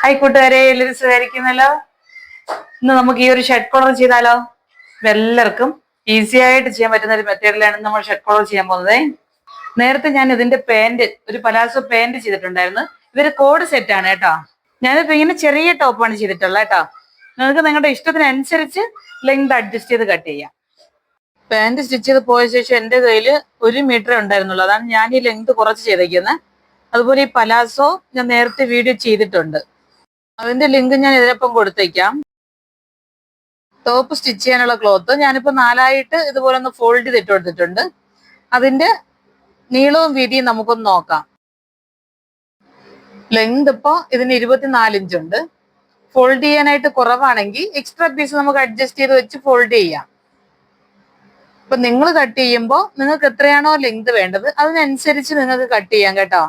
Hi കൂട്ടുകാരെ എല്ലാവരും സുഖമായിരിക്കുന്നല്ലോ ഇന്ന് നമുക്ക് ഈ ഒരു ഷർട്ട് കോളർ ചെയ്താലോ? എല്ലാവർക്കും ഈസി ആയിട്ട് ചെയ്യാൻ പറ്റുന്ന ഒരു മെത്തേഡിലാണ് നമ്മൾ ഷർട്ട് കോളർ ചെയ്യാൻ പോകുന്നത്. നേരത്തെ ഞാൻ ഇതിന്റെ പാന്റ് ഒരു പലാസോ പാന്റ് ചെയ്തിട്ടുണ്ടായിരുന്നു. ഇതൊരു കോഡ് സെറ്റ് ആണ് കേട്ടോ. ഞാനിപ്പോ ഇങ്ങനെ ചെറിയ ടോപ്പാണ് ചെയ്തിട്ടുള്ളത് കേട്ടോ. നിങ്ങൾക്ക് നിങ്ങളുടെ ഇഷ്ടത്തിനനുസരിച്ച് ലെങ്ത് അഡ്ജസ്റ്റ് ചെയ്ത് കട്ട് ചെയ്യാം. പാന്റ് സ്റ്റിച്ച് ചെയ്ത് പോയ ശേഷം എന്റെ കയ്യിൽ ഒരു മീറ്റർ ഉണ്ടായിരുന്നുള്ളൂ. അതാണ് ഞാൻ ഈ ലെങ്ത് കുറച്ച് ചെയ്തേക്കുന്നത്. അതുപോലെ ഈ പലാസോ ഞാൻ നേരത്തെ വീഡിയോ ചെയ്തിട്ടുണ്ട്. അതിന്റെ ലിങ്ക് ഞാൻ ഇതിനൊപ്പം കൊടുത്തേക്കാം. ടോപ്പ് സ്റ്റിച്ച് ചെയ്യാനുള്ള ക്ലോത്ത്. ഞാനിപ്പോ നാലായിട്ട് ഇതുപോലെ ഒന്ന് ഫോൾഡ് ചെയ്തിട്ട് കൊടുത്തിട്ടുണ്ട്. അതിന്റെ നീളവും വീതിയും നമുക്കൊന്ന് നോക്കാം. ലെങ്ത് ഇപ്പോ ഇതിന് ഇരുപത്തിനാല് ഇഞ്ച് ഉണ്ട്. ഫോൾഡ് ചെയ്യാനായിട്ട് കുറവാണെങ്കിൽ എക്സ്ട്രാ പീസ് നമുക്ക് അഡ്ജസ്റ്റ് ചെയ്ത് വെച്ച് ഫോൾഡ് ചെയ്യാം. ഇപ്പൊ നിങ്ങൾ കട്ട് ചെയ്യുമ്പോൾ നിങ്ങൾക്ക് എത്രയാണോ ലെങ്ത് വേണ്ടത് അതിനനുസരിച്ച് നിങ്ങൾക്ക് കട്ട് ചെയ്യാം കേട്ടോ.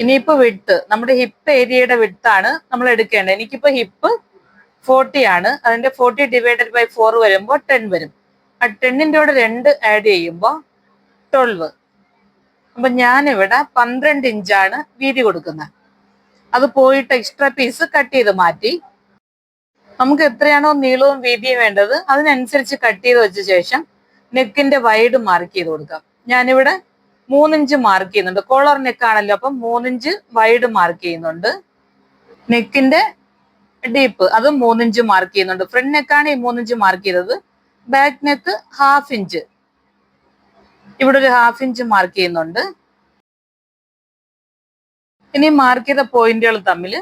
ഇനിയിപ്പോ വിട്ട് നമ്മുടെ ഹിപ്പ് ഏരിയയുടെ വിട്ടാണ് നമ്മൾ എടുക്കേണ്ടത്. എനിക്കിപ്പോ ഹിപ്പ് ഫോർട്ടി ആണ്. അതിന്റെ ഫോർട്ടി ഡിവൈഡഡ് ബൈ ഫോർ വരുമ്പോൾ ടെൻ വരും. ആ ടെന്നിന്റെ കൂടെ രണ്ട് ആഡ് ചെയ്യുമ്പോൾ ട്വൽവ് അപ്പൊ ഞാനിവിടെ പന്ത്രണ്ട് ഇഞ്ചാണ് വീതി കൊടുക്കുന്നത്. അത് പോയിട്ട് എക്സ്ട്രാ പീസ് കട്ട് ചെയ്ത് മാറ്റി. നമുക്ക് എത്രയാണോ നീളവും വീതിയും വേണ്ടത് അതിനനുസരിച്ച് കട്ട് ചെയ്ത് വെച്ച ശേഷം നെക്കിന്റെ വൈഡ് മാർക്ക് ചെയ്ത് കൊടുക്കാം. ഞാനിവിടെ മൂന്നിഞ്ച് മാർക്ക് ചെയ്യുന്നുണ്ട്. കോളർ നെക്കാണല്ലോ അപ്പം മൂന്നിഞ്ച് വൈഡ് മാർക്ക് ചെയ്യുന്നുണ്ട്. നെക്കിന്റെ ഡീപ്പ് അത് മൂന്നിഞ്ച് മാർക്ക് ചെയ്യുന്നുണ്ട്. ഫ്രണ്ട് നെക്കാണ് ഈ മൂന്നിഞ്ച് മാർക്ക് ചെയ്തത്. ബാക്ക് നെക്ക് ഹാഫ് ഇഞ്ച് ഇവിടെ ഒരു ഹാഫ് ഇഞ്ച് മാർക്ക് ചെയ്യുന്നുണ്ട്. ഇനി മാർക്ക് ചെയ്ത പോയിന്റുകൾ തമ്മിൽ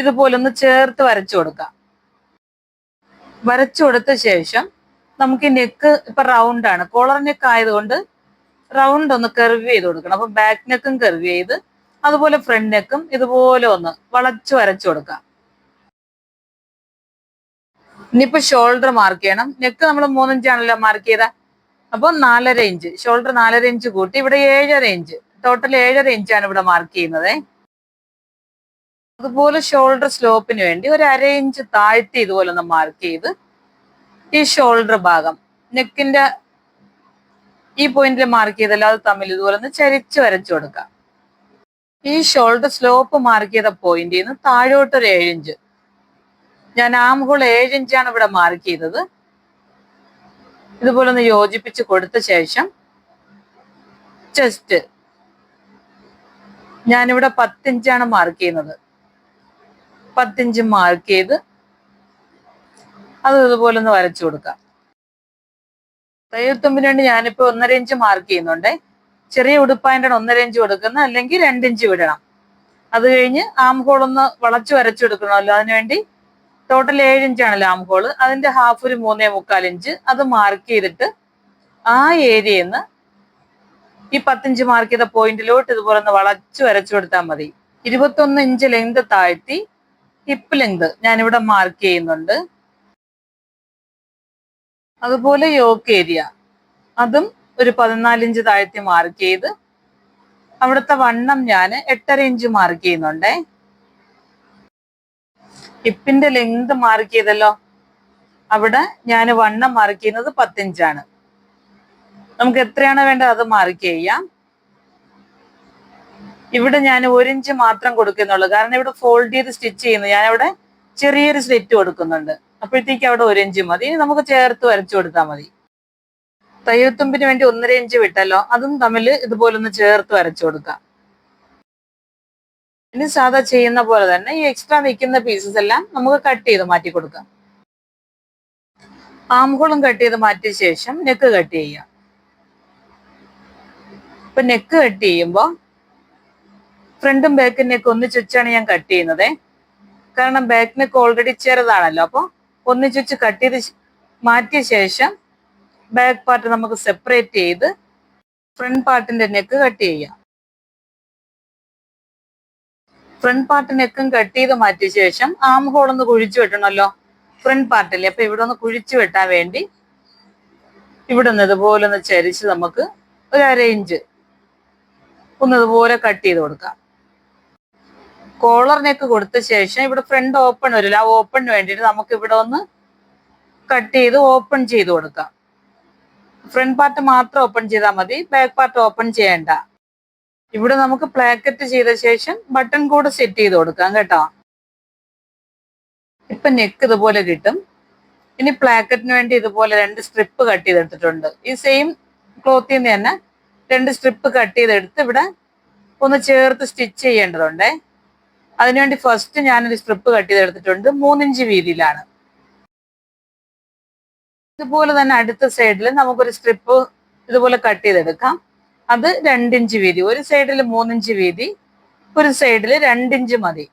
ഇതുപോലെ ഒന്ന് ചേർത്ത് വരച്ചു കൊടുക്കാം. വരച്ചു കൊടുത്ത ശേഷം നമുക്ക് നെക്ക് ഇപ്പൊ റൗണ്ട് ആണ്. കോളർ നെക്ക് ആയതുകൊണ്ട് റൗണ്ട് ഒന്ന് കെർവ് ചെയ്ത് കൊടുക്കണം. അപ്പൊ ബാക്ക് നെക്കും കെർവ് ചെയ്ത് അതുപോലെ ഫ്രണ്ട് നെക്കും ഇതുപോലെ ഒന്ന് വളച്ചു വരച്ചു കൊടുക്കാം. ഇനിയിപ്പോ ഷോൾഡർ മാർക്ക് ചെയ്യണം. നെക്ക് നമ്മൾ മൂന്നിഞ്ചാണല്ലോ മാർക്ക് ചെയ്ത. അപ്പൊ നാലര ഇഞ്ച് ഷോൾഡർ നാലര ഇഞ്ച് കൂട്ടി. ഇവിടെ ഏഴര ഇഞ്ച് ടോട്ടൽ ഏഴര ഇഞ്ചാണ് ഇവിടെ മാർക്ക് ചെയ്യുന്നത്. അതുപോലെ ഷോൾഡർ സ്ലോപ്പിന് വേണ്ടി ഒരു അര ഇഞ്ച് താഴ്ത്തി ഇതുപോലെ ഒന്ന് മാർക്ക് ചെയ്ത് ഈ ഷോൾഡർ ഭാഗം നെക്കിന്റെ ഈ പോയിന്റിൽ മാർക്ക് ചെയ്തല്ലോ അത് തമ്മിൽ ഇതുപോലെ ഒന്ന് ചരിച്ച് വരച്ചു കൊടുക്കാം. ഈ ഷോൾഡർ സ്ലോപ്പ് മാർക്ക് ചെയ്ത പോയിന്റിൽ നിന്ന് താഴോട്ട് ഒരു ഏഴിഞ്ച് ഞാൻ ആം ഹോൾ ഏഴിഞ്ചാണ് ഇവിടെ മാർക്ക് ചെയ്തത്. ഇതുപോലെ ഒന്ന് യോജിപ്പിച്ച് കൊടുത്ത ശേഷം ചെസ്റ്റ് ഞാനിവിടെ പത്തിഞ്ചാണ് മാർക്ക് ചെയ്യുന്നത്. പത്തിഞ്ച് മാർക്ക് ചെയ്ത് അത് ഇതുപോലെ ഒന്ന് വരച്ചു കൊടുക്കാം. തയ്യൽത്തുമ്പിന് വേണ്ടി ഞാനിപ്പോ ഒന്നര ഇഞ്ച് മാർക്ക് ചെയ്യുന്നുണ്ട്. ചെറിയ ഉടുപ്പായന്റെ ഒന്നര ഇഞ്ച് കൊടുക്കുന്ന അല്ലെങ്കിൽ രണ്ട് ഇഞ്ച് വിടണം. അത് കഴിഞ്ഞ് ആം ഹോൾ ഒന്ന് വളച്ചു വരച്ചു കൊടുക്കണമല്ലോ അതിനുവേണ്ടി ടോട്ടൽ ഏഴ് ഇഞ്ചാണല്ലോ ആം ഹോൾ അതിന്റെ ഹാഫ് ഒരു മൂന്നേ മുക്കാൽ ഇഞ്ച്. അത് മാർക്ക് ചെയ്തിട്ട് ആ ഏരിയയിൽ നിന്ന് ഈ പത്തിഞ്ച് മാർക്ക് ചെയ്ത പോയിന്റിലോട്ട് ഇതുപോലെ ഒന്ന് വളച്ചു വരച്ചു കൊടുത്താൽ മതി. ഇരുപത്തൊന്ന് ഇഞ്ച് ലെങ്ത് താഴ്ത്തി ഹിപ്പ് ലെങ്ത് ഞാനിവിടെ മാർക്ക് ചെയ്യുന്നുണ്ട്. അതുപോലെ യോക്ക് ഏരിയ. അതും ഒരു പതിനാലിഞ്ച് താഴ്ത്തി മാർക്ക് ചെയ്ത് അവിടുത്തെ വണ്ണം ഞാൻ എട്ടര ഇഞ്ച് മാർക്ക് ചെയ്യുന്നുണ്ടേ. ഹിപ്പിന്റെ ലെങ്ത് മാർക്ക് ചെയ്തല്ലോ. അവിടെ ഞാൻ വണ്ണം മാർക്ക് ചെയ്യുന്നത് പത്തിഞ്ചാണ് നമുക്ക് എത്രയാണ് വേണ്ടത് അത് മാർക്ക് ചെയ്യാം. ഇവിടെ ഞാൻ ഒരിഞ്ച് മാത്രം കൊടുക്കുന്നുള്ളൂ. കാരണം ഇവിടെ ഫോൾഡ് ചെയ്ത് സ്റ്റിച്ച് ചെയ്യുന്നു. ഞാൻ അവിടെ ചെറിയൊരു സ്ലിറ്റ് കൊടുക്കുന്നുണ്ട്. അപ്പോഴത്തേക്ക് അവിടെ ഒരു ഇഞ്ച് മതി. ഇനി നമുക്ക് ചേർത്ത് വരച്ചു കൊടുത്താൽ മതി. തയ്യത്തുമ്പിന് വേണ്ടി ഒന്നര ഇഞ്ച് വിട്ടല്ലോ. അതും തമ്മിൽ ഇതുപോലെ ഒന്ന് ചേർത്ത് വരച്ചു കൊടുക്കാം. ഇനി സാധാ ചെയ്യുന്ന പോലെ തന്നെ ഈ എക്സ്ട്രാ നിൽക്കുന്ന പീസസ് എല്ലാം നമുക്ക് കട്ട് ചെയ്ത് മാറ്റി കൊടുക്കാം. ആംഹോളും കട്ട് ചെയ്ത് മാറ്റിയ ശേഷം നെക്ക് കട്ട് ചെയ്യാം ഇപ്പൊ നെക്ക് കട്ട് ചെയ്യുമ്പോൾ ഫ്രണ്ടും ബാക്കും നെക്ക് ഒന്നിച്ച് വെച്ചാണ് ഞാൻ കട്ട് ചെയ്യുന്നത്. കാരണം ബാക്ക് നെക്ക് ഓൾറെഡി ചെറുതാണല്ലോ. അപ്പോൾ ഒന്നിച്ച് കട്ട് ചെയ്ത് മാറ്റിയ ശേഷം ബാക്ക് പാർട്ട് നമുക്ക് സെപ്പറേറ്റ് ചെയ്ത് ഫ്രണ്ട് പാർട്ടിന്റെ നെക്ക് കട്ട് ചെയ്യാം. ഫ്രണ്ട് പാർട്ട് നെക്കും കട്ട് ചെയ്ത് മാറ്റിയ ശേഷം ആം ഹോൾ ഒന്ന് കുഴിച്ചു വെട്ടണമല്ലോ. ഫ്രണ്ട് പാർട്ടില്ലേ അപ്പൊ ഇവിടെ ഒന്ന് കുഴിച്ചു വെട്ടാൻ വേണ്ടി ഇവിടെ നിന്ന് ഇതുപോലെ ഒന്ന് ചരിച്ച് നമുക്ക് ഒരു അര ഇഞ്ച് ഒന്ന് ഇതുപോലെ കട്ട് ചെയ്ത് കൊടുക്കാം. കോളർ നെക്ക് കൊടുത്ത ശേഷം ഇവിടെ ഫ്രണ്ട് ഓപ്പൺ വരില്ല. ആ ഓപ്പണിന് വേണ്ടിയിട്ട് നമുക്ക് ഇവിടെ ഒന്ന് കട്ട് ചെയ്ത് ഓപ്പൺ ചെയ്ത് കൊടുക്കാം. ഫ്രണ്ട് പാർട്ട് മാത്രം ഓപ്പൺ ചെയ്താൽ മതി. ബാക്ക് പാർട്ട് ഓപ്പൺ ചെയ്യണ്ട. ഇവിടെ നമുക്ക് പ്ലാക്കറ്റ് ചെയ്ത ശേഷം ബട്ടൺ കൂടെ സെറ്റ് ചെയ്ത് കൊടുക്കാം കേട്ടോ. ഇപ്പൊ നെക്ക് ഇതുപോലെ കിട്ടും. ഇനി പ്ലാക്കറ്റിന് വേണ്ടി ഇതുപോലെ രണ്ട് സ്ട്രിപ്പ് കട്ട് ചെയ്തെടുത്തിട്ടുണ്ട്. ഈ സെയിം ക്ലോത്തിൽ നിന്ന് തന്നെ രണ്ട് സ്ട്രിപ്പ് കട്ട് ചെയ്തെടുത്ത് ഇവിടെ ഒന്ന് ചേർത്ത് സ്റ്റിച്ച് ചെയ്യേണ്ടതുണ്ടേ. അതിനുവേണ്ടി ഫസ്റ്റ് ഞാനൊരു സ്ട്രിപ്പ് കട്ട് ചെയ്തെടുത്തിട്ടുണ്ട്. മൂന്നിഞ്ച് വീതിയിലാണ്. ഇതുപോലെ തന്നെ അടുത്ത സൈഡിൽ നമുക്കൊരു സ്ട്രിപ്പ് ഇതുപോലെ കട്ട് ചെയ്തെടുക്കാം. അത് രണ്ടിഞ്ച് വീതി. ഒരു സൈഡിൽ മൂന്നിഞ്ച് വീതി ഒരു സൈഡിൽ രണ്ടിഞ്ച് മതി.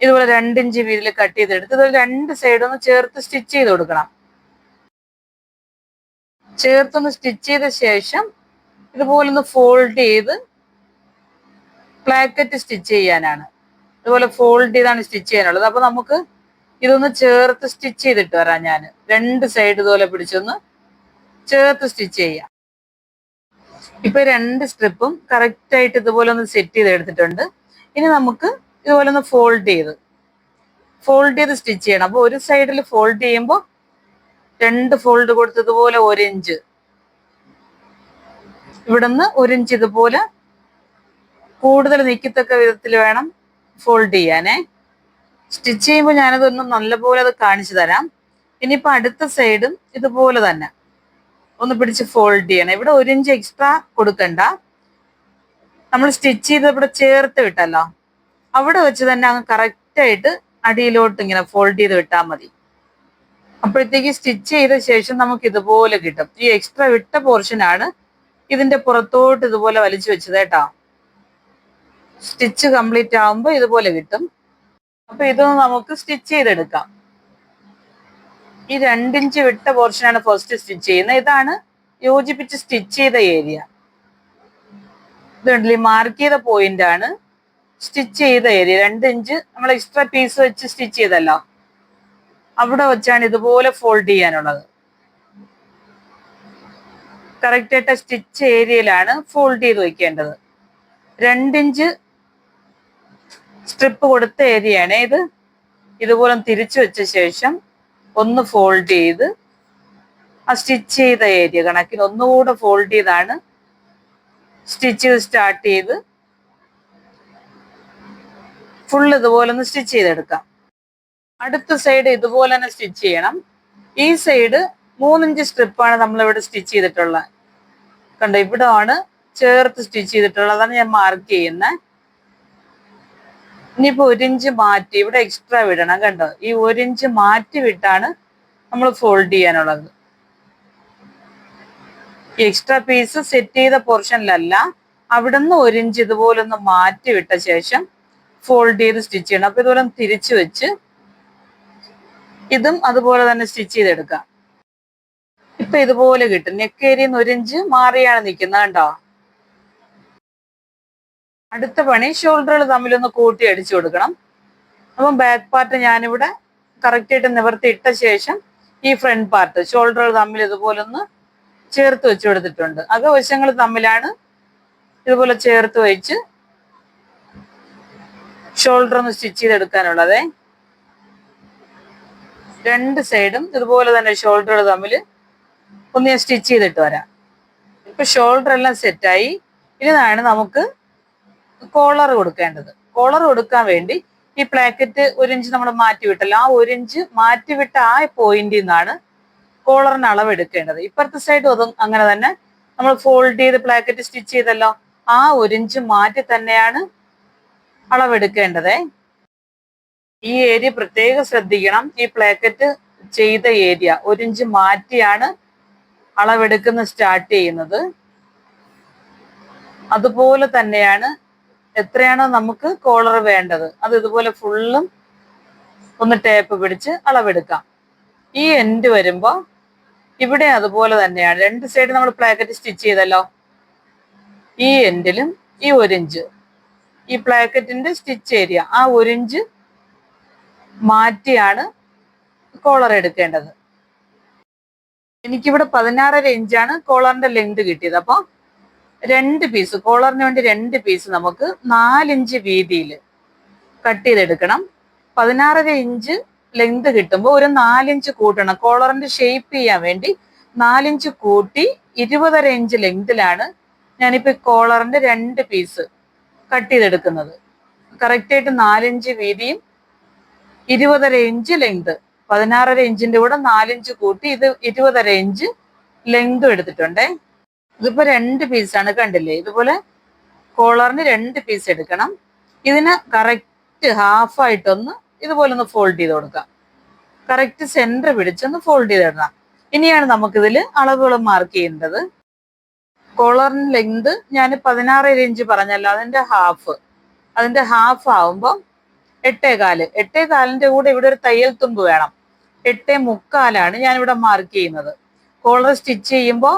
ഇതുപോലെ രണ്ടിഞ്ച് വീതിയിൽ കട്ട് ചെയ്തെടുത്ത് ഇതുപോലെ രണ്ട് സൈഡും ചേർത്ത് സ്റ്റിച്ച് ചെയ്ത് കൊടുക്കണം. ചേർത്തൊന്ന് സ്റ്റിച്ച് ചെയ്ത ശേഷം ഇതുപോലെ ഒന്ന് ഫോൾഡ് ചെയ്ത് പ്ലാക്കറ്റ് സ്റ്റിച്ച് ചെയ്യാനാണ്. ഇതുപോലെ ഫോൾഡ് ചെയ്താണ് സ്റ്റിച്ച് ചെയ്യാനുള്ളത്. അപ്പൊ നമുക്ക് ഇതൊന്ന് ചേർത്ത് സ്റ്റിച്ച് ചെയ്തിട്ട് വരാം ഞാൻ രണ്ട് സൈഡ് ഇതുപോലെ പിടിച്ചൊന്ന് ചേർത്ത് സ്റ്റിച്ച് ചെയ്യാം. ഇപ്പൊ രണ്ട് സ്ട്രിപ്പും കറക്റ്റ് ആയിട്ട് ഇതുപോലെ ഒന്ന് സെറ്റ് ചെയ്ത് എടുത്തിട്ടുണ്ട്. ഇനി നമുക്ക് ഇതുപോലെ ഒന്ന് ഫോൾഡ് ചെയ്ത് ഫോൾഡ് ചെയ്ത് സ്റ്റിച്ച് ചെയ്യണം. അപ്പൊ ഒരു സൈഡിൽ ഫോൾഡ് ചെയ്യുമ്പോൾ രണ്ട് ഫോൾഡ് കൊടുത്തതുപോലെ ഒരു ഇഞ്ച് ഇവിടുന്ന് ഒരു ഇഞ്ച് ഇതുപോലെ കൂടുതൽ നിൽക്കത്തക്ക വിധത്തിൽ വേണം ഫോൾഡ് ചെയ്യാനേ. സ്റ്റിച്ച് ചെയ്യുമ്പോൾ ഞാനതൊന്ന് നല്ലപോലെ അത് കാണിച്ചു തരാം. ഇനിയിപ്പോൾ അടുത്ത സൈഡും ഇതുപോലെ തന്നെ. ഒന്ന് പിടിച്ച് ഫോൾഡ് ചെയ്യണം. ഇവിടെ ഒരു ഇഞ്ച് എക്സ്ട്രാ കൊടുക്കണ്ട. നമ്മൾ സ്റ്റിച്ച് ചെയ്ത് ഇവിടെ ചേർത്ത് വിട്ടല്ലോ. അവിടെ വെച്ച് തന്നെ അങ്ങ് കറക്റ്റായിട്ട് അടിയിലോട്ട് ഇങ്ങനെ ഫോൾഡ് ചെയ്ത് വിട്ടാൽ മതി. അപ്പോഴത്തേക്ക് സ്റ്റിച്ച് ചെയ്ത ശേഷം നമുക്ക് ഇതുപോലെ കിട്ടും. ഈ എക്സ്ട്രാ വിട്ട പോർഷനാണ് ഇതിന്റെ പുറത്തോട്ട് ഇതുപോലെ വലിച്ചു വെച്ചത് കേട്ടോ. സ്റ്റിച്ച് കംപ്ലീറ്റ് ആവുമ്പോൾ ഇതുപോലെ കിട്ടും. അപ്പൊ ഇത് നമുക്ക് സ്റ്റിച്ച് ചെയ്തെടുക്കാം. ഈ രണ്ടിഞ്ച് വിട്ട പോർഷനാണ് ഫസ്റ്റ് സ്റ്റിച്ച് ചെയ്യുന്നത്. ഇതാണ് യോജിപ്പിച്ച് സ്റ്റിച്ച് ചെയ്ത ഏരിയ ഇതുണ്ടല്ലേ മാർക്ക് ചെയ്ത പോയിന്റ് ആണ് സ്റ്റിച്ച് ചെയ്ത ഏരിയ രണ്ട് ഇഞ്ച് നമ്മൾ എക്സ്ട്രാ പീസ് വെച്ച് സ്റ്റിച്ച് ചെയ്തല്ലോ. അവിടെ വെച്ചാണ് ഇതുപോലെ ഫോൾഡ് ചെയ്യാനുള്ളത്. കറക്റ്റായിട്ട് സ്റ്റിച്ച് ഏരിയയിലാണ് ഫോൾഡ് ചെയ്ത് വെക്കേണ്ടത്. രണ്ടിഞ്ച് സ്ട്രിപ്പ് കൊടുത്ത ഏരിയയാണ് ഇത്. ഇതുപോലെ തിരിച്ചു വെച്ച ശേഷം ഒന്ന് ഫോൾഡ് ചെയ്ത് ആ സ്റ്റിച്ച് ചെയ്ത ഏരിയ കണക്കിന് ഒന്നുകൂടെ ഫോൾഡ് ചെയ്താണ്. സ്റ്റിച്ച് ചെയ്ത് സ്റ്റാർട്ട് ചെയ്ത് ഫുൾ ഇതുപോലെ ഒന്ന് സ്റ്റിച്ച് ചെയ്തെടുക്കാം. അടുത്ത സൈഡ് ഇതുപോലെ തന്നെ സ്റ്റിച്ച് ചെയ്യണം. ഈ സൈഡ് മൂന്നിഞ്ച് സ്ട്രിപ്പാണ് നമ്മളിവിടെ സ്റ്റിച്ച് ചെയ്തിട്ടുള്ളത്. കണ്ടോ ഇവിടെ ആണ് ചേർത്ത് സ്റ്റിച്ച് ചെയ്തിട്ടുള്ളതാണ് ഞാൻ മാർക്ക് ചെയ്യുന്നത്. ഇനിയിപ്പോ ഒരു ഇഞ്ച് മാറ്റി ഇവിടെ എക്സ്ട്രാ വിടണം കണ്ടോ? ഈ ഒരു ഇഞ്ച് മാറ്റി വിട്ടാണ് നമ്മൾ ഫോൾഡ് ചെയ്യാനുള്ളത്. എക്സ്ട്രാ പീസ് സെറ്റ് ചെയ്ത പോർഷനിലല്ല അവിടുന്ന് ഒരു ഇഞ്ച് ഇതുപോലെ ഒന്ന് മാറ്റി വിട്ട ശേഷം ഫോൾഡ് ചെയ്ത് സ്റ്റിച്ച് ചെയ്യണം. അപ്പൊ ഇതുപോലെ തിരിച്ചു വെച്ച് ഇതും അതുപോലെ തന്നെ സ്റ്റിച്ച് ചെയ്തെടുക്കാം. ഇപ്പൊ ഇതുപോലെ കിട്ടും. നെക്ക് ഏരിയ ഒരു ഇഞ്ച് മാറിയാണ് നിൽക്കുന്നത് കണ്ടോ? അടുത്ത പണി ഷോൾഡറുകൾ തമ്മിലൊന്ന് കൂട്ടി അടിച്ചു കൊടുക്കണം. അപ്പം ബാക്ക് പാർട്ട് ഞാനിവിടെ കറക്റ്റായിട്ട് നിവർത്തി ഇട്ട ശേഷം ഈ ഫ്രണ്ട് പാർട്ട് ഷോൾഡറുകൾ തമ്മിൽ ഇതുപോലെ ഒന്ന് ചേർത്ത് വെച്ച് കൊടുത്തിട്ടുണ്ട്. അകവശങ്ങൾ തമ്മിലാണ് ഇതുപോലെ ചേർത്ത് വെച്ച് ഷോൾഡർ ഒന്ന് സ്റ്റിച്ച് ചെയ്തെടുക്കാനുള്ളതേ. രണ്ട് സൈഡും ഇതുപോലെ തന്നെ ഷോൾഡറുകൾ തമ്മിൽ ഒന്ന് ഞാൻ സ്റ്റിച്ച് ചെയ്തിട്ട് വരാം. ഇപ്പൊ ഷോൾഡർ എല്ലാം സെറ്റായി ഇതാണ് നമുക്ക് കോളർ കൊടുക്കേണ്ടത്. കോളർ കൊടുക്കാൻ വേണ്ടി ഈ പ്ലാക്കറ്റ് ഒരു ഇഞ്ച് നമ്മൾ മാറ്റി വിട്ടല്ലോ ആ ഒരു ഇഞ്ച് മാറ്റി വിട്ട ആ പോയിന്റിൽ നിന്നാണ് കോളറിന് അളവ് എടുക്കേണ്ടത്. ഇപ്പുറത്തെ സൈഡ് അതും അങ്ങനെ തന്നെ. നമ്മൾ ഫോൾഡ് ചെയ്ത് പ്ലാക്കറ്റ് സ്റ്റിച്ച് ചെയ്തല്ലോ. ആ ഒരു ഇഞ്ച് മാറ്റി തന്നെയാണ് അളവെടുക്കേണ്ടത്. ഈ ഏരിയ പ്രത്യേകം ശ്രദ്ധിക്കണം. ഈ പ്ലാക്കറ്റ് ചെയ്ത ഏരിയ ഒരു ഇഞ്ച് മാറ്റിയാണ് അളവെടുക്കുന്ന സ്റ്റാർട്ട് ചെയ്യുന്നത്. അതുപോലെ തന്നെയാണ് എത്രയാണോ നമുക്ക് കോളർ വേണ്ടത്. അത് ഇതുപോലെ ഫുള്ളും ഒന്ന് ടേപ്പ് പിടിച്ച് അളവെടുക്കാം. ഈ എൻഡ് വരുമ്പോ ഇവിടെ അതുപോലെ തന്നെയാണ്. രണ്ട് സൈഡ് നമ്മൾ പ്ലാക്കറ്റ് സ്റ്റിച്ച് ചെയ്തല്ലോ. ഈ എൻഡിലും ഈ ഒരിഞ്ച്. ഈ പ്ലാക്കറ്റിന്റെ സ്റ്റിച്ച് ഏരിയ ആ ഒരിഞ്ച് മാറ്റിയാണ് കോളർ എടുക്കേണ്ടത്. എനിക്കിവിടെ പതിനാറര ഇഞ്ചാണ് കോളറിന്റെ ലെങ്ത് കിട്ടിയത്. അപ്പോൾ രണ്ട് പീസ് കോളറിന് വേണ്ടി രണ്ട് പീസ് നമുക്ക് നാലിഞ്ച് വീതിയിൽ കട്ട് ചെയ്തെടുക്കണം. പതിനാറര ഇഞ്ച് ലെങ്ത് കിട്ടുമ്പോൾ ഒരു നാലിഞ്ച് കൂട്ടണം. കോളറിന്റെ ഷേപ്പ് ചെയ്യാൻ വേണ്ടി നാലിഞ്ച് കൂട്ടി ഇരുപതര ഇഞ്ച് ലെങ്തിലാണ് ഞാനിപ്പോൾ കോളറിന്റെ രണ്ട് പീസ് കട്ട് ചെയ്തെടുക്കുന്നത്. കറക്റ്റായിട്ട് നാലിഞ്ച് വീതിയും ഇരുപതര ഇഞ്ച് ലെങ്ത് പതിനാറര ഇഞ്ചിന്റെ കൂടെ നാലിഞ്ച് കൂട്ടി ഇത് ഇരുപതര ഇഞ്ച് ലെങ്തും എടുത്തിട്ടുണ്ടേ. ഇതിപ്പോ രണ്ട് പീസാണ് കണ്ടില്ലേ? ഇതുപോലെ കോളറിന് രണ്ട് പീസ് എടുക്കണം. ഇതിന് കറക്റ്റ് ഹാഫായിട്ടൊന്ന് ഇതുപോലെ ഒന്ന് ഫോൾഡ് ചെയ്ത് കൊടുക്കാം. കറക്റ്റ് സെന്റർ പിടിച്ചൊന്ന് ഫോൾഡ് ചെയ്ത് ഇടണം. ഇനിയാണ് നമുക്കിതിൽ അളവുകൾ മാർക്ക് ചെയ്യേണ്ടത്. കോളറിന് ലെങ്ത് ഞാൻ പതിനാറ് ഇഞ്ച് പറഞ്ഞല്ലോ അതിന്റെ ഹാഫ് അതിന്റെ ഹാഫ് ആവുമ്പോൾ എട്ടേ കാൽ. എട്ടേ കാലിന്റെ കൂടെ ഇവിടെ ഒരു തയ്യൽ തുമ്പ് വേണം. എട്ടേ മുക്കാലാണ് ഞാൻ ഇവിടെ മാർക്ക് ചെയ്യുന്നത്. കോളർ സ്റ്റിച്ച് ചെയ്യുമ്പോൾ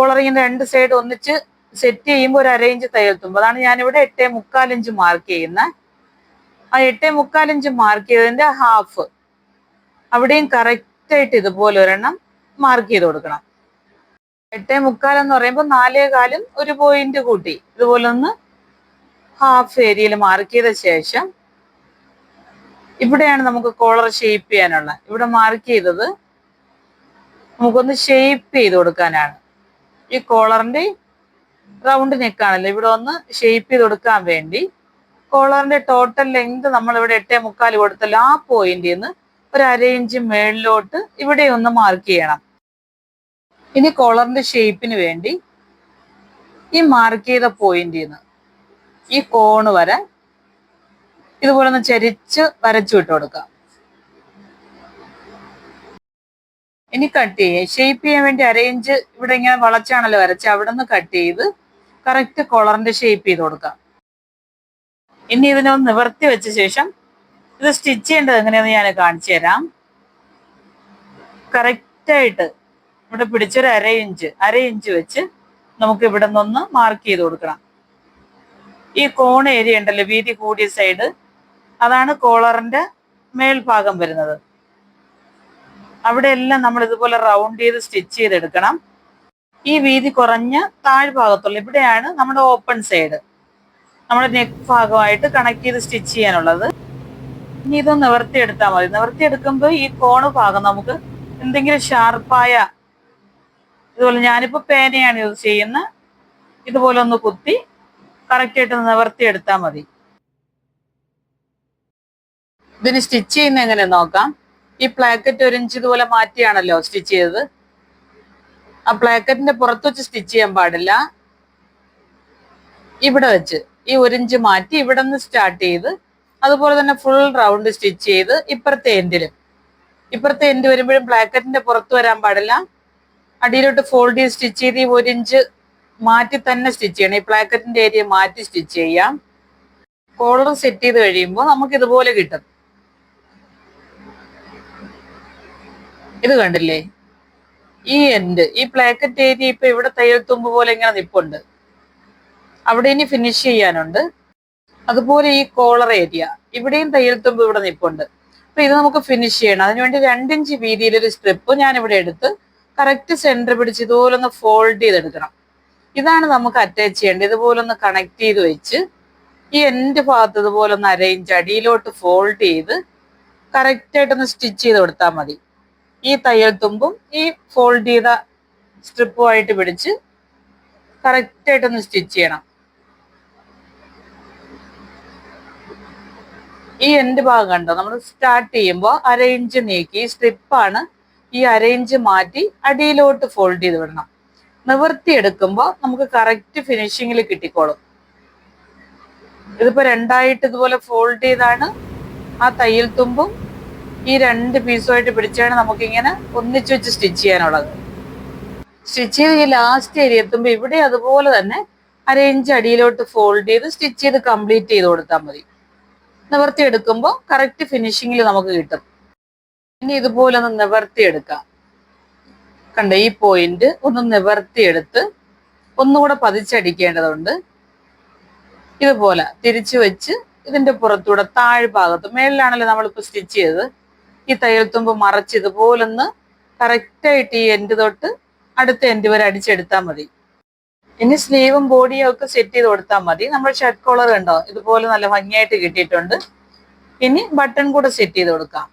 കോളറിങ്ങിന്റെ രണ്ട് സൈഡ് ഒന്നിച്ച് സെറ്റ് ചെയ്യുമ്പോൾ ഒരു അരയിഞ്ച് തയ്യൽ തുമ്പ്. അതാണ് ഞാനിവിടെ എട്ടേ മുക്കാലിഞ്ച് മാർക്ക് ചെയ്യുന്നത് ആ എട്ടേ മുക്കാലിഞ്ച് മാർക്ക് ചെയ്തതിന്റെ ഹാഫ് അവിടെയും കറക്റ്റ് ആയിട്ട് ഇതുപോലെ ഒരെണ്ണം മാർക്ക് ചെയ്ത് കൊടുക്കണം. എട്ടേ മുക്കാൽ എന്ന് പറയുമ്പോൾ നാലേ കാലും ഒരു പോയിന്റ് കൂട്ടി. ഇതുപോലെ ഒന്ന് ഹാഫ് ഏരിയയിൽ മാർക്ക് ചെയ്ത ശേഷം ഇവിടെയാണ് നമുക്ക് കോളർ ഷേപ്പ് ചെയ്യാനുള്ള ഇവിടെ മാർക്ക് ചെയ്തത് നമുക്കൊന്ന് ഷേപ്പ് ചെയ്ത് കൊടുക്കാനാണ്. ഈ കോളറിന്റെ റൗണ്ട് നെക്കാണല്ലോ. ഇവിടെ ഒന്ന് ഷേപ്പ് ചെയ്ത് കൊടുക്കാൻ വേണ്ടി കോളറിന്റെ ടോട്ടൽ ലെങ്ത് നമ്മൾ ഇവിടെ എട്ടേ മുക്കാൽ കൊടുത്തല്ലോ. ആ പോയിന്റിൽ നിന്ന് ഒരു അര മേളിലോട്ട് ഇവിടെ ഒന്ന് മാർക്ക് ചെയ്യണം. ഇനി കോളറിന്റെ ഷേപ്പിന് വേണ്ടി ഈ മാർക്ക് ചെയ്ത പോയിന്റിൽ നിന്ന് ഈ കോണ് വരെ ഇതുപോലെ ഒന്ന് ചരിച്ച് വരച്ചു വിട്ട് കൊടുക്കാം. ഇനി കട്ട് ചെയ്യാം. ഷേപ്പ് ചെയ്യാൻ വേണ്ടി അരയിഞ്ച് ഇവിടെ ഇങ്ങനെ വളച്ചാണല്ലോ വരച്ച് അവിടെ നിന്ന് കട്ട് ചെയ്ത് കറക്റ്റ് കോളറിന്റെ ഷേപ്പ് ചെയ്ത് കൊടുക്കാം. ഇനി ഇതിനെ ഒന്ന് നിവർത്തി വെച്ച ശേഷം ഇത് സ്റ്റിച്ച് ചെയ്യേണ്ടത് എങ്ങനെയാണെന്ന് ഞാൻ കാണിച്ചു തരാം. കറക്റ്റായിട്ട് ഇവിടെ പിടിച്ചൊരു അര ഇഞ്ച് അര ഇഞ്ച് വെച്ച് നമുക്ക് ഇവിടെ നിന്നൊന്ന് മാർക്ക് ചെയ്ത് കൊടുക്കണം. ഈ കോൺ ഏരിയ ഉണ്ടല്ലോ വീതി കൂടിയ സൈഡ് അതാണ് കോളറിന്റെ മേൽഭാഗം വരുന്നത്. അവിടെ എല്ലാം നമ്മൾ ഇതുപോലെ റൗണ്ട് ചെയ്ത് സ്റ്റിച്ച് ചെയ്തെടുക്കണം. ഈ വീതി കുറഞ്ഞ താഴ്ഭാഗത്തുള്ള ഇവിടെയാണ് നമ്മുടെ ഓപ്പൺ സൈഡ് നമ്മുടെ നെക്ക് ഭാഗമായിട്ട് കണക്ട് ചെയ്ത് സ്റ്റിച്ച് ചെയ്യാനുള്ളത്. ഇനി ഇത് നിവർത്തിയെടുത്താൽ മതി. നിവർത്തിയെടുക്കുമ്പോൾ ഈ കോണ് ഭാഗം നമുക്ക് എന്തെങ്കിലും ഷാർപ്പായ ഇതുപോലെ ഞാനിപ്പോൾ പേനയാണ് യൂസ് ചെയ്യുന്നത് ഇതുപോലെ ഒന്ന് കുത്തി കറക്റ്റായിട്ട് നിവർത്തിയെടുത്താൽ മതി. ഇതിന് സ്റ്റിച്ച് ചെയ്യുന്ന എങ്ങനെ നോക്കാം? ഈ പ്ലാക്കറ്റ് ഒരു ഇഞ്ച് ഇതുപോലെ മാറ്റിയാണല്ലോ സ്റ്റിച്ച് ചെയ്തത്. ആ പ്ലാക്കറ്റിന്റെ പുറത്ത് വെച്ച് സ്റ്റിച്ച് ചെയ്യാൻ പാടില്ല. ഇവിടെ വെച്ച് ഈ ഒരു ഇഞ്ച് മാറ്റി ഇവിടെ നിന്ന് സ്റ്റാർട്ട് ചെയ്ത് അതുപോലെ തന്നെ ഫുൾ റൗണ്ട് സ്റ്റിച്ച് ചെയ്ത് ഇപ്പുറത്തെ എൻഡിലും ഇപ്പുറത്തെ എൻഡ് വരുമ്പോഴും ബ്ലാക്കറ്റിന്റെ പുറത്ത് വരാൻ പാടില്ല. അടിയിലോട്ട് ഫോൾഡ് ചെയ്ത് സ്റ്റിച്ച് ചെയ്ത് ഈ ഒരു ഇഞ്ച് മാറ്റി തന്നെ സ്റ്റിച്ച് ചെയ്യണം. ഈ പ്ലാക്കറ്റിന്റെ ഏരിയ മാറ്റി സ്റ്റിച്ച് ചെയ്യാം. കോളർ സെറ്റ് ചെയ്ത് കഴിയുമ്പോൾ നമുക്ക് ഇതുപോലെ കിട്ടും. ഇത് കണ്ടില്ലേ? ഈ എൻഡ് ഈ പ്ലാക്കറ്റ് ഏരിയ ഇപ്പൊ ഇവിടെ തയ്യൽ തുമ്പ് പോലെ ഇങ്ങനെ നിപ്പുണ്ട്. അവിടെ ഇനി ഫിനിഷ് ചെയ്യാനുണ്ട്. അതുപോലെ ഈ കോളർ ഏരിയ ഇവിടെയും തയ്യൽ തുമ്പ് ഇവിടെ നിപ്പുണ്ട്. അപ്പൊ ഇത് നമുക്ക് ഫിനിഷ് ചെയ്യണം. അതിനുവേണ്ടി രണ്ടിഞ്ച് വീതിയിൽ ഒരു സ്ട്രിപ്പ് ഞാൻ ഇവിടെ എടുത്ത് കറക്റ്റ് സെന്റർ പിടിച്ച് ഇതുപോലെ ഒന്ന് ഫോൾഡ് ചെയ്തെടുക്കണം. ഇതാണ് നമുക്ക് അറ്റാച്ച് ചെയ്യേണ്ടത്. ഇതുപോലെ ഒന്ന് കണക്ട് ചെയ്ത് വെച്ച് ഈ എൻഡ് ഭാഗത്ത് ഇതുപോലെ ഒന്ന് അരയിഞ്ച് അടിയിലോട്ട് ഫോൾഡ് ചെയ്ത് കറക്റ്റ് ആയിട്ടൊന്ന് സ്റ്റിച്ച് ചെയ്ത് കൊടുത്താൽ മതി. ഈ തയ്യൽ തുമ്പും ഈ ഫോൾഡ് ചെയ്ത സ്ട്രിപ്പുമായിട്ട് പിടിച്ച് കറക്റ്റായിട്ടൊന്ന് സ്റ്റിച്ച് ചെയ്യണം. ഈ എൻഡ് ഭാഗം കണ്ടോ? നമ്മൾ സ്റ്റാർട്ട് ചെയ്യുമ്പോൾ അര ഇഞ്ച് നീക്കി സ്ട്രിപ്പാണ് ഈ അര ഇഞ്ച് മാറ്റി അടിയിലോട്ട് ഫോൾഡ് ചെയ്ത് വിടണം. നിവർത്തി എടുക്കുമ്പോൾ നമുക്ക് കറക്റ്റ് ഫിനിഷിങ്ങിൽ കിട്ടിക്കോളും. ഇതിപ്പോൾ രണ്ടായിട്ട് ഇതുപോലെ ഫോൾഡ് ചെയ്താണ്. ആ തയ്യൽ തുമ്പും ഈ രണ്ട് പീസുമായിട്ട് പിടിച്ചാണ് നമുക്കിങ്ങനെ ഒന്നിച്ചു വെച്ച് സ്റ്റിച്ച് ചെയ്യാനുള്ളത്. സ്റ്റിച്ച് ചെയ്ത് ഈ ലാസ്റ്റ് ഏരിയ എത്തുമ്പോൾ ഇവിടെ അതുപോലെ തന്നെ അര ഇഞ്ച് അടിയിലോട്ട് ഫോൾഡ് ചെയ്ത് സ്റ്റിച്ച് ചെയ്ത് കംപ്ലീറ്റ് ചെയ്ത് കൊടുത്താൽ മതി. നിവർത്തി എടുക്കുമ്പോൾ കറക്റ്റ് ഫിനിഷിങ്ങിൽ നമുക്ക് കിട്ടും. ഇനി ഇതുപോലെ ഒന്ന് നിവർത്തി എടുക്കാം. കണ്ട ഈ പോയിന്റ് ഒന്ന് നിവർത്തി എടുത്ത് ഒന്നുകൂടെ പതിച്ചടിക്കേണ്ടതുണ്ട്. ഇതുപോലെ തിരിച്ചു വെച്ച് ഇതിന്റെ പുറത്തൂടെ താഴ്ഭാഗത്ത് മേളിലാണല്ലോ നമ്മളിപ്പോൾ സ്റ്റിച്ച് ചെയ്തത്. ഈ തയ്യൽത്തുമ്പ് മറച്ച് ഇതുപോലൊന്ന് കറക്റ്റായിട്ട് ഈ എൻഡ് തൊട്ട് അടുത്ത എൻഡ് വരെ അടിച്ചെടുത്താൽ മതി. ഇനി സ്ലീവും ബോഡിയും ഒക്കെ സെറ്റ് ചെയ്ത് കൊടുത്താൽ മതി. നമ്മൾ ഷർട്ട് കോളർ ഉണ്ടോ ഇതുപോലെ നല്ല ഭംഗിയായിട്ട് കിട്ടിയിട്ടുണ്ട്. ഇനി ബട്ടൺ കൂടെ സെറ്റ് ചെയ്ത് കൊടുക്കാം.